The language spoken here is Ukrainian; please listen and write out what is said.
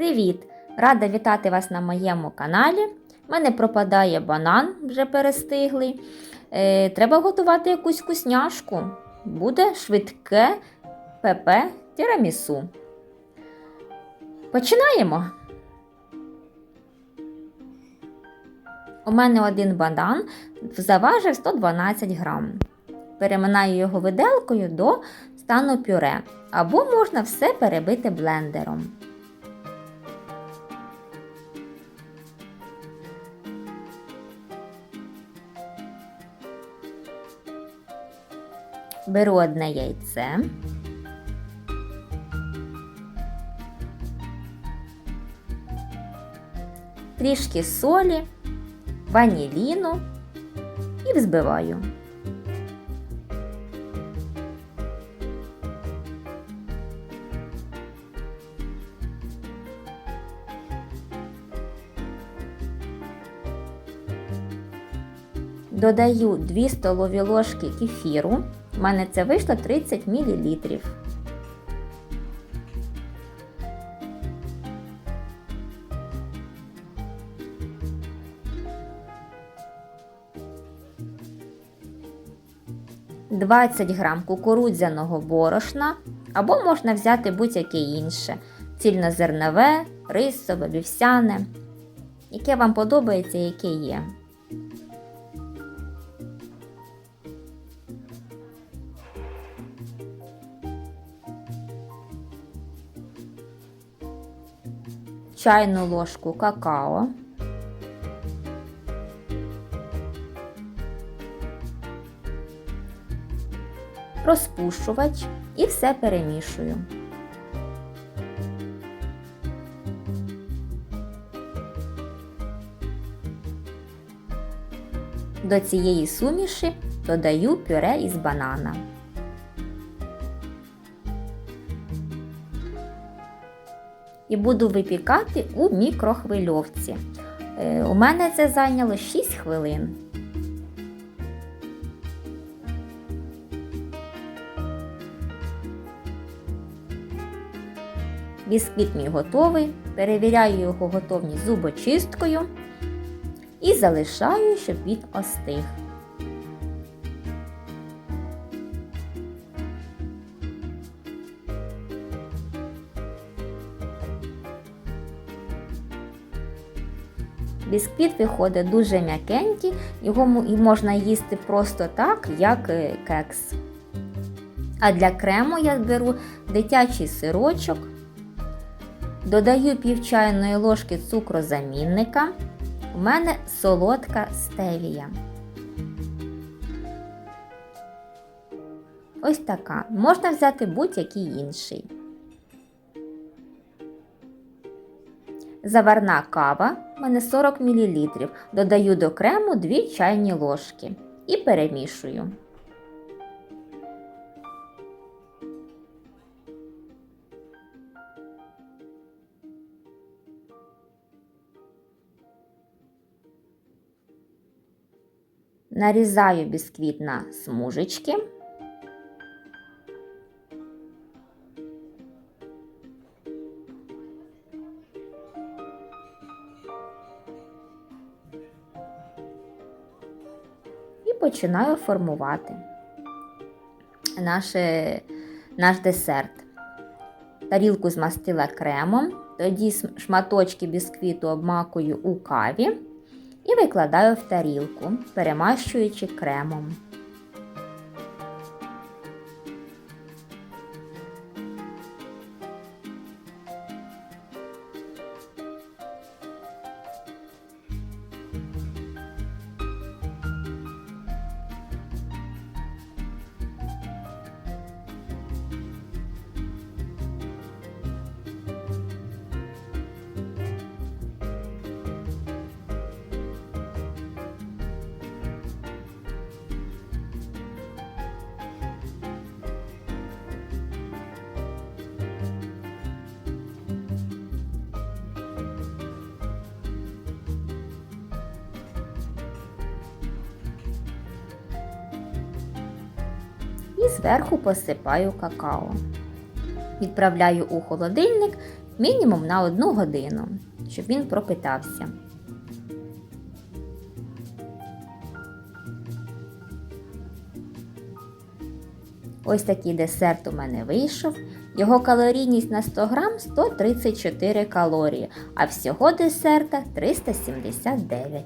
Привіт! Рада вітати вас на моєму каналі. У мене пропадає банан, вже перестиглий. Е, треба готувати якусь вкусняшку. Буде швидке ПП тірамісу. Починаємо. У мене один банан заважив 112 грам. Переминаю його виделкою до стану пюре, або можна все перебити блендером. Беру одне яйце. Трішки солі, ваніліну і взбиваю. Додаю 2 столові ложки кефіру. У мене це вийшло 30 мл. Двадцять грам кукурудзяного борошна або можна взяти будь-яке інше цільнозернове, рисове, вівсяне, яке вам подобається, яке є. Чайну ложку какао, розпушувач і все перемішую. До цієї суміші додаю пюре із банана. І буду випікати у мікрохвильовці. Е, у мене це зайняло 6 хвилин. Бісквіт мій готовий, перевіряю його готовність зубочисткою і залишаю, щоб він остиг. Бісквіт виходить дуже м'якенький, його можна їсти просто так, як е, кекс. А для крему я беру дитячий сирочок, додаю пів чайної ложки цукрозамінника. У мене солодка стевія. Ось така. Можна взяти будь-який інший. Заварна кава мене 40 мл. Додаю до крему 2 чайні ложки і перемішую. Нарізаю бісквіт на смужечки. Починаю формувати наше, наш десерт. Тарілку змастила кремом, тоді шматочки бісквіту обмакую у каві і викладаю в тарілку, перемащуючи кремом. І зверху посипаю какао. Відправляю у холодильник мінімум на одну годину, щоб він пропитався. Ось такий десерт у мене вийшов. Його калорійність на 100 грам 134 калорії, а всього десерта 379.